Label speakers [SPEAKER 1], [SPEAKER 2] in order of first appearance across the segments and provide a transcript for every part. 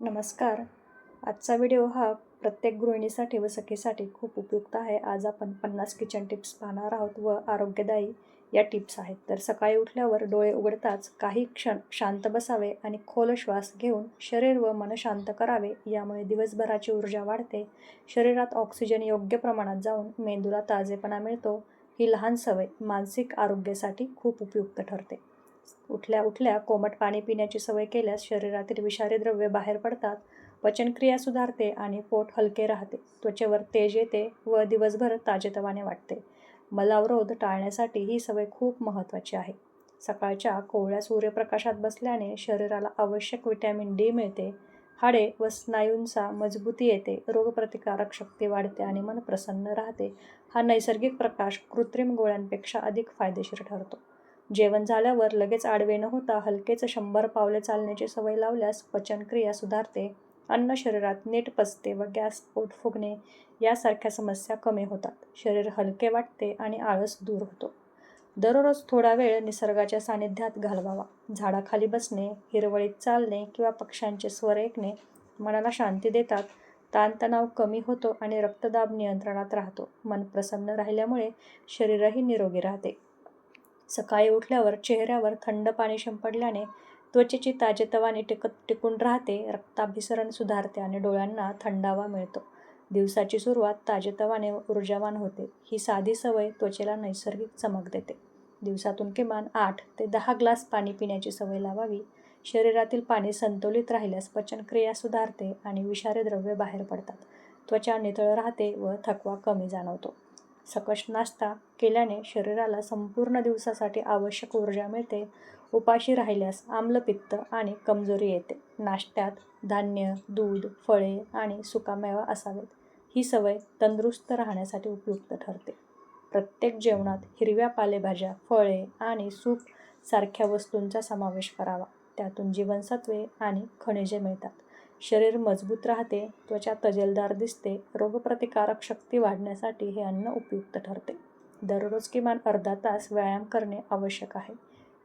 [SPEAKER 1] नमस्कार. आजचा व्हिडिओ हा प्रत्येक गृहिणीसाठी व सखीसाठी खूप उपयुक्त आहे. आज आपण पन्नास किचन टिप्स पाहणार आहोत व आरोग्यदायी या टिप्स आहेत. तर सकाळी उठल्यावर डोळे उघडताच काही क्षण शांत बसावे आणि खोल श्वास घेऊन शरीर व मन शांत करावे. यामुळे दिवसभराची ऊर्जा वाढते. शरीरात ऑक्सिजन योग्य प्रमाणात जाऊन मेंदूला ताजेपणा मिळतो. ही लहान सवय मानसिक आरोग्यासाठी खूप उपयुक्त ठरते. उठल्या उठल्या कोमट पाणी पिण्याची सवय केल्यास शरीरातील विषारी द्रव्ये बाहेर पडतात पचनक्रिया सुधारते आणि पोट हलके राहते. त्वचेवर तेज येते व दिवसभर ताजेतवाने वाटते. मलावरोध टाळण्यासाठी ही सवय खूप महत्त्वाची आहे. सकाळच्या कोवळ्या सूर्यप्रकाशात बसल्याने शरीराला आवश्यक विटॅमिन डी मिळते. हाडे व स्नायूंचा मजबूती येते. रोगप्रतिकारक शक्ती वाढते आणि मन प्रसन्न राहते. हा नैसर्गिक प्रकाश कृत्रिम गोळ्यांपेक्षा अधिक फायदेशीर ठरतो. जेवण झाल्यावर लगेच आडवे न होता हलकेच शंभर पावले चालण्याची सवय लावल्यास पचनक्रिया सुधारते अन्न शरीरात नीट पचते व गॅस पोट फुगणे यासारख्या समस्या कमी होतात. शरीर हलके वाटते आणि आळस दूर होतो. दररोज थोडा वेळ निसर्गाच्या सानिध्यात घालवावा. झाडाखाली बसणे हिरवळीत चालणे किंवा पक्ष्यांचे स्वर ऐकणे मनाला शांती देतात. ताणतणाव कमी होतो आणि रक्तदाब नियंत्रणात राहतो. मन प्रसन्न राहिल्यामुळे शरीरही निरोगी राहते. सकाळी उठल्यावर चेहऱ्यावर थंड पाणी शिंपडल्याने त्वचेची ताजेतवाने टिकत टिकून राहते रक्ताभिसरण सुधारते आणि डोळ्यांना थंडावा मिळतो. दिवसाची सुरुवात ताजेतवाने ऊर्जावान होते. ही साधी सवय त्वचेला नैसर्गिक चमक देते. दिवसातून किमान आठ ते दहा ग्लास पाणी पिण्याची सवय लावावी. शरीरातील पाणी संतुलित राहिल्यास पचनक्रिया सुधारते आणि विषारी द्रव्ये बाहेर पडतात. त्वचा नितळ राहते व थकवा कमी जाणवतो. सकस नाश्ता केल्याने शरीराला संपूर्ण दिवसासाठी आवश्यक ऊर्जा मिळते. उपाशी राहिल्यास आम्लपित्त आणि कमजोरी येते. नाश्त्यात धान्य दूध फळे आणि सुकामेवा असावेत. ही सवय तंदुरुस्त राहण्यासाठी उपयुक्त ठरते. प्रत्येक जेवणात हिरव्या पालेभाज्या फळे आणि सूप सारख्या वस्तूंचा समावेश करावा. त्यातून जीवनसत्वे आणि खनिजे मिळतात. शरीर मजबूत राहते त्वचा तजेलदार दिसते रोगप्रतिकारक शक्ती वाढण्यासाठी हे अन्न उपयुक्त ठरते. दररोज किमान अर्धा तास व्यायाम करणे आवश्यक आहे.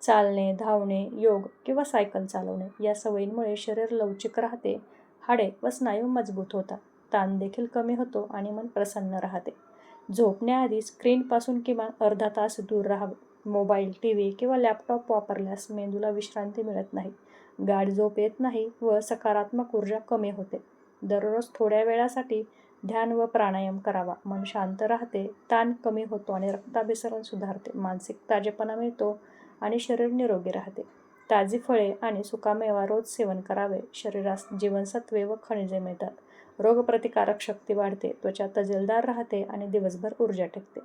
[SPEAKER 1] चालणे धावणे योग किंवा सायकल चालवणे या सवयींमुळे शरीर लवचिक राहते हाडे व स्नायू मजबूत होतात ताण देखील कमी होतो आणि मन प्रसन्न राहते. झोपण्याआधी स्क्रीनपासून किमान अर्धा तास दूर राहावे. मोबाईल टी व्ही किंवा लॅपटॉप वापरल्यास मेंदूला विश्रांती मिळत नाही. गाढ झोप येत नाही व सकारात्मक ऊर्जा कमी होते. दररोज थोड्या वेळासाठी ध्यान व प्राणायाम करावा. मन शांत राहते ताण कमी होतो आणि रक्ताभिसरण सुधारते. मानसिक ताजेपणा मिळतो आणि शरीर निरोगी राहते. ताजी फळे आणि सुकामेवा रोज सेवन करावे. शरीरास जीवनसत्वे व खनिजे मिळतात. रोगप्रतिकारक शक्ती वाढते त्वचा तजेलदार राहते आणि दिवसभर ऊर्जा टिकते.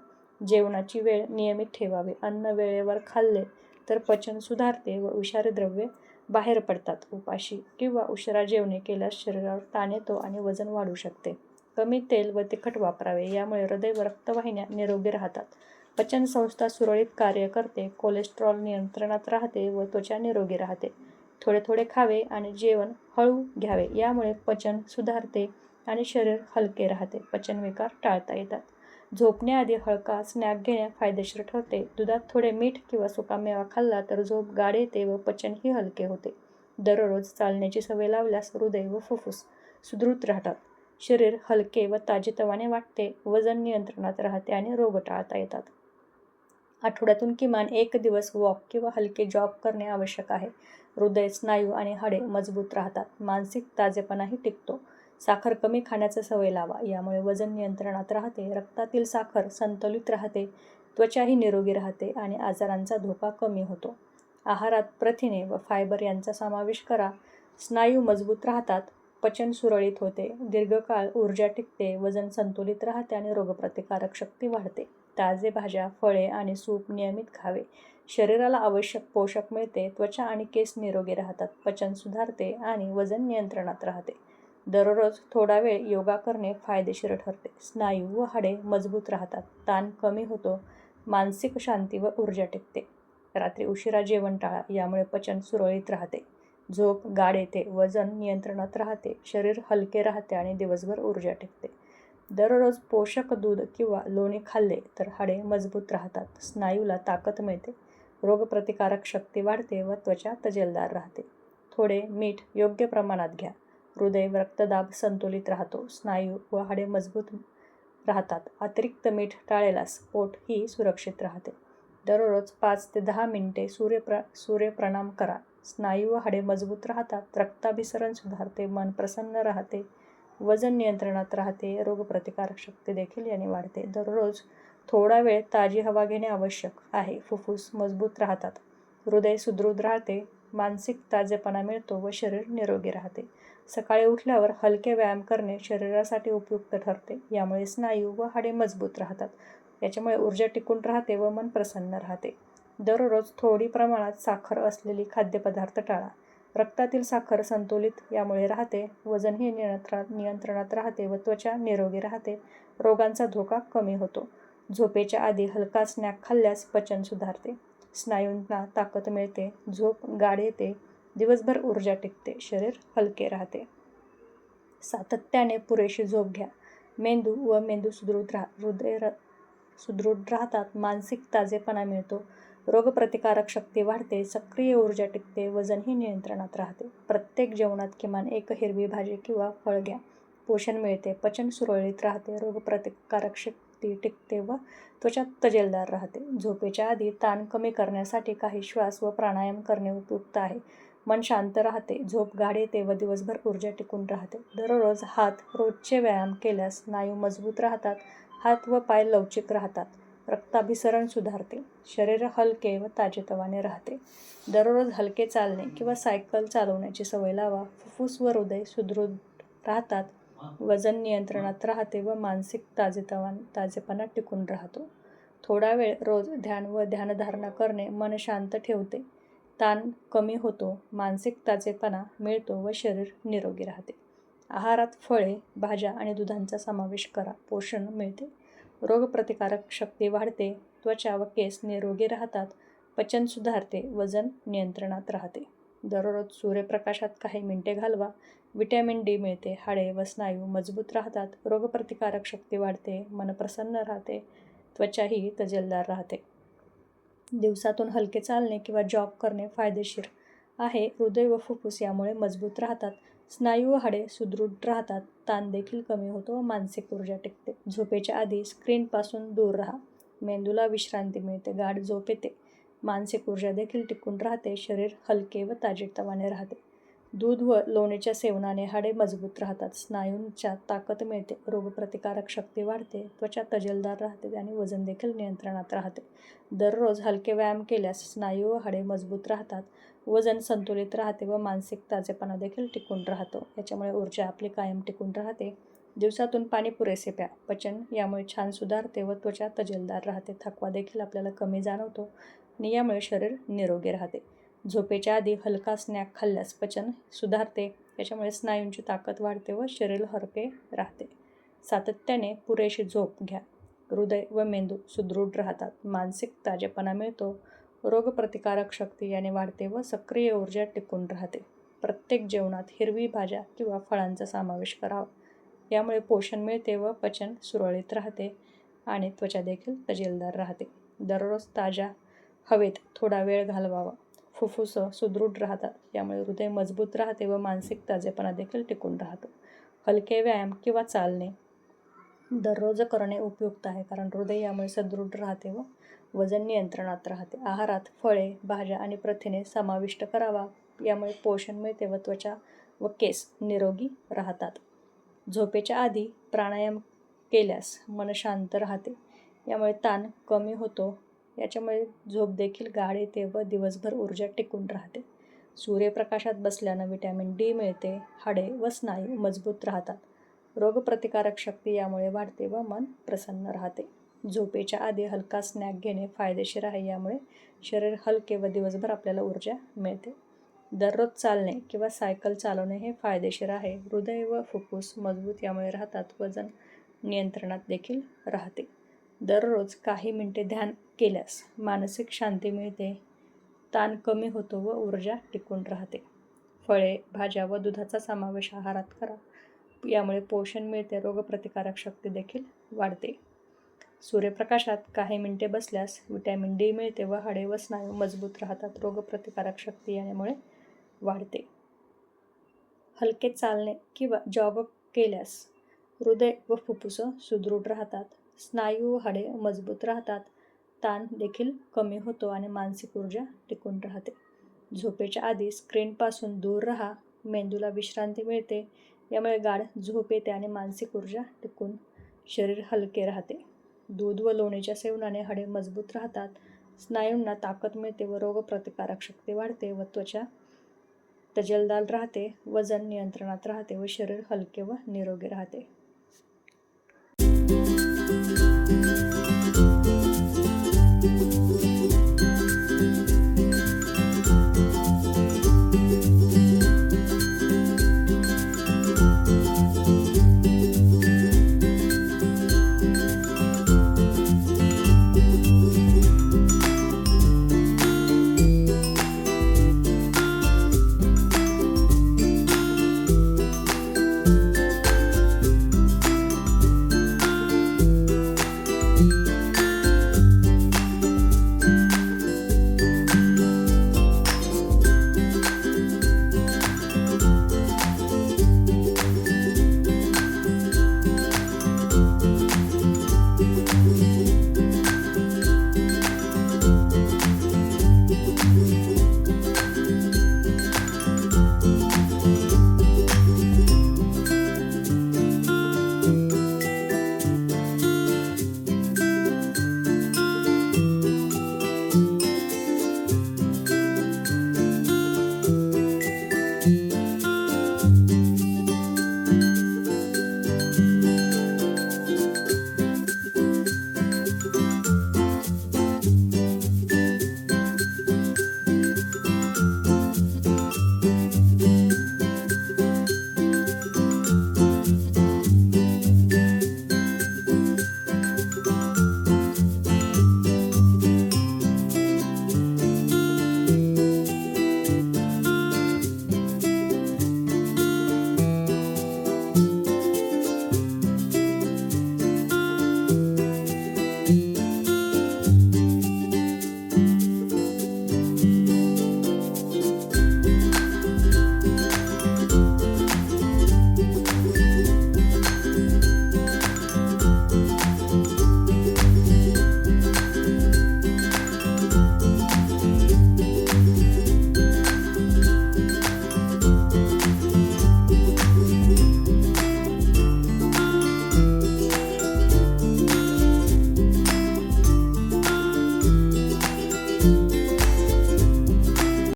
[SPEAKER 1] जेवणाची वेळ नियमित ठेवावी. अन्न वेळेवर खाल्ले तर पचन सुधारते व विषारी द्रव्ये बाहेर पडतात उपाशी किंवा उशिरा जेवणे केल्यास शरीरावर ताण येतो आणि वजन वाढू शकते. कमी तेल व तिखट वापरावे यामुळे हृदय व रक्तवाहिन्या निरोगी राहतात. पचनसंस्था सुरळीत कार्य करते कोलेस्ट्रॉल नियंत्रणात राहते व त्वचा निरोगी राहते. थोडे थोडे खावे आणि जेवण हळू घ्यावे यामुळे पचन सुधारते आणि शरीर हलके राहते. पचनविकार टाळता येतात. झोपण्याआधी हळका स्नॅक घेणे फायदेशीर ठरते. दुधात थोडे मीठ किंवा सुकामेवा खाल्ला तर झोप गाढ येते व पचनही हलके होते. दररोज चालण्याची सवय लावल्यास हृदय व फुफ्फुस सुदृढ राहतात. शरीर हलके व ताजेतवाने वाटते वजन नियंत्रणात राहते आणि रोग टाळता येतात. आठवड्यातून किमान एक दिवस वॉक किंवा हलके जॉब करणे आवश्यक आहे. हृदय स्नायू आणि हाडे मजबूत राहतात. मानसिक ताजेपणाही टिकतो. साखर कमी खाण्याचं सवय लावा. यामुळे वजन नियंत्रणात राहते रक्तातील साखर संतुलित राहते त्वचाही निरोगी राहते आणि आजारांचा धोका कमी होतो. आहारात प्रथिने व फायबर यांचा समावेश करा. स्नायू मजबूत राहतात पचन सुरळीत होते दीर्घकाळ ऊर्जा टिकते वजन संतुलित राहते आणि रोगप्रतिकारक शक्ती वाढते. ताजे भाज्या फळे आणि सूप नियमित खावे. शरीराला आवश्यक पोषक मिळते त्वचा आणि केस निरोगी राहतात पचन सुधारते आणि वजन नियंत्रणात राहते. दररोज थोडा वेळ योगा करणे फायदेशीर ठरते. स्नायू व हाडे मजबूत राहतात. ताण कमी होतो मानसिक शांती व ऊर्जा टिकते. रात्री उशिरा जेवण टाळा यामुळे पचन सुरळीत राहते. झोप गाढ येते वजन नियंत्रणात राहते शरीर हलके राहते आणि दिवसभर ऊर्जा टिकते. दररोज पोषक दूध किंवा लोणी खाल्ले तर हाडे मजबूत राहतात. स्नायूला ताकद मिळते. रोगप्रतिकारक शक्ती वाढते व त्वचा तजेलदार राहते. थोडे मीठ योग्य प्रमाणात घ्या. हृदय रक्तदाब संतुलित राहतो. स्नायू व हाडे मजबूत राहतात. अतिरिक्त मीठ टाळेलास पोट ही सुरक्षित राहते. दररोज पाच ते दहा मिनिटे सूर्यप्र सूर्यप्रणाम करा. स्नायू व हाडे मजबूत राहतात. रक्ताभिसरण सुधारते. मन प्रसन्न राहते. वजन नियंत्रणात राहते. रोगप्रतिकारक शक्ती देखील याने वाढते. दररोज थोडा वेळ ताजी हवा घेणे आवश्यक आहे. फुफ्फुस मजबूत राहतात. हृदय सुदृढ राहते. मानसिक ताजेपणा मिळतो व शरीर निरोगी राहते. सकाळी उठल्यावर हलके व्यायाम करणे शरीरासाठी उपयुक्त ठरते. यामुळे स्नायू व हाडे मजबूत राहतात. याच्यामुळे ऊर्जा टिकून राहते व मन प्रसन्न राहते. दररोज थोडी प्रमाणात साखर असलेली खाद्यपदार्थ टाळा. रक्तातील साखर संतुलित यामुळे राहते. वजनही नियंत्रा नियंत्रणात राहते व त्वचा निरोगी राहते. रोगांचा धोका कमी होतो. झोपेच्या आधी हलका स्नॅक खाल्ल्यास पचन सुधारते. स्नायूंना ताकद मिळते झोप गाढ येते दिवसभर ऊर्जा टिकते शरीर हलके राहते. सातत्याने पुरेशी झोप घ्या. मेंदू व मेंदू सुदृढ राह हृदय र सुदृढ राहतात मानसिक ताजेपणा मिळतो. रोगप्रतिकारक शक्ती वाढते सक्रिय ऊर्जा टिकते वजनही नियंत्रणात राहते. प्रत्येक जेवणात किमान एक हिरवी भाजी किंवा फळ घ्या. पोषण मिळते पचन सुरळीत राहते रोगप्रतिकारक शक्ती टिकते व त्वचा तजेलदार राहते. झोपेच्या आधी ताण कमी करण्यासाठी काही श्वास व प्राणायाम करणे उपयुक्त आहे. मन शांत राहते. झोप गाढ येते व दिवसभर ऊर्जा टिकून राहते. दररोज हात रोजचे व्यायाम केल्यास स्नायू मजबूत राहतात. हात व पाय लवचिक राहतात. रक्ताभिसरण सुधारते. शरीर हलके व ताजेतवाने राहते. दररोज हलके चालणे किंवा सायकल चालवण्याची सवय लावा. फुफ्फुस व हृदय सुदृढ राहतात. वजन नियंत्रणात राहते व मानसिक ताजेतवान ताजेपणा टिकून राहतो. थोडा वेळ रोज ध्यान व ध्यानधारणा करणे मन शांत ठेवते. ताण कमी होतो मानसिक ताजेपणा मिळतो व शरीर निरोगी राहते. आहारात फळे भाज्या आणि दुधांचा समावेश करा पोषण मिळते. रोगप्रतिकारक शक्ती वाढते त्वचा व केस निरोगी राहतात पचन सुधारते वजन नियंत्रणात राहते. दररोज सूर्यप्रकाशात काही मिनटे घालवा विटॅमिन डी मिळते हाडे व स्नायू मजबूत राहतात रोगप्रतिकारक शक्ती वाढते मन प्रसन्न राहते त्वचाही तजेलदार राहते. दिवसातून हलके चालणे किंवा जॉग करणे फायदेशीर आहे हृदय व फुफ्फुस यामुळे मजबूत राहतात स्नायू व हाडे सुदृढ राहतात ताण देखील कमी होतो व मानसिक ऊर्जा टिकते. झोपेच्या आधी स्क्रीनपासून दूर राहा मेंदूला विश्रांती मिळते गाढ झोप येते मानसिक ऊर्जा देखील टिकून राहते शरीर हलके व ताजेतवाने राहते. दूध व लोणीच्या सेवनाने हाडे मजबूत राहतात. स्नायूंच्या ताकद मिळते रोगप्रतिकारक शक्ती वाढते त्वचा तजेलदार राहते आणि वजन देखील नियंत्रणात राहते. दररोज हलके व्यायाम केल्यास स्नायू व हाडे मजबूत राहतात. वजन संतुलित राहते व मानसिक ताजेपणा देखील टिकून राहतो. याच्यामुळे ऊर्जा आपली कायम टिकून राहते. दिवसातून पाणी पुरेसे प्या. पचन यामुळे छान सुधारते व त्वचा तजेलदार राहते. थकवा देखील आपल्याला कमी जाणवतो आणि यामुळे शरीर निरोगी राहते. झोपेच्या आधी हलका स्नॅक खाल्ल्यास पचन सुधारते. त्याच्यामुळे स्नायूंची ताकद वाढते व शरीर हरके राहते. सातत्याने पुरेशी झोप घ्या. हृदय व मेंदू सुदृढ राहतात. मानसिक ताजेपणा मिळतो. रोगप्रतिकारक शक्ती याने वाढते व सक्रिय ऊर्जा टिकून राहते. प्रत्येक जेवणात हिरवी भाज्या किंवा फळांचा समावेश करावा. यामुळे पोषण मिळते व पचन सुरळीत राहते आणि त्वचा देखील तजेलदार राहते. दररोज ताज्या हवेत थोडा वेळ घालवावा. फुफ्फुस सुदृढ राहतात. यामुळे हृदय मजबूत राहते व मानसिक ताजेपणा देखील टिकून राहतो. हलके व्यायाम किंवा चालणे दररोज करणे उपयुक्त आहे कारण हृदय यामुळे सदृढ राहते व वजन नियंत्रणात राहते. आहारात फळे भाज्या आणि प्रथिने समाविष्ट करावा. यामुळे पोषण मिळते व त्वचा व केस निरोगी राहतात. झोपेच्या आधी प्राणायाम केल्यास मन शांत राहते. यामुळे ताण कमी होतो याच्यामुळे झोप देखील गाढ येते व दिवसभर ऊर्जा टिकून राहते. सूर्यप्रकाशात बसल्यानं विटॅमिन डी मिळते हाडे व स्नायू मजबूत राहतात. रोगप्रतिकारक शक्ती यामुळे वाढते व मन प्रसन्न राहते. झोपेच्या आधी हलका स्नॅक घेणे फायदेशीर आहे यामुळे शरीर हलके व दिवसभर आपल्याला ऊर्जा मिळते. दररोज चालणे किंवा सायकल चालवणे हे फायदेशीर आहे. हृदय व फुफ्फुस मजबूत यामुळे राहतात वजन नियंत्रणात देखील राहते. दररोज काही मिनटे ध्यान केल्यास मानसिक शांती मिळते. ताण कमी होतो व ऊर्जा टिकून राहते. फळे भाज्या व दुधाचा समावेश आहारात करा. यामुळे पोषण मिळते रोगप्रतिकारक शक्ती देखील वाढते. सूर्यप्रकाशात काही मिनटे बसल्यास विटॅमिन डी मिळते व हाडे व स्नायू मजबूत राहतात. रोगप्रतिकारक शक्ती यामुळे वाढते. हलके चालणे किंवा जॉग केल्यास हृदय व फुफ्फुसं सुदृढ राहतात. स्नायू व हाडे मजबूत राहतात. ताण देखील कमी होतो आणि मानसिक ऊर्जा टिकून राहते. झोपेच्या आधी स्क्रीनपासून दूर राहा. मेंदूला विश्रांती मिळते. यामुळे गाढ झोप येते आणि मानसिक ऊर्जा टिकून शरीर हलके राहते. दूध व लोणीच्या सेवनाने हाडे मजबूत राहतात. स्नायूंना ताकद मिळते व रोगप्रतिकारक शक्ती वाढते व त्वचा तजलदार राहते. वजन नियंत्रणात राहते व शरीर हलके व निरोगी राहते. Bye.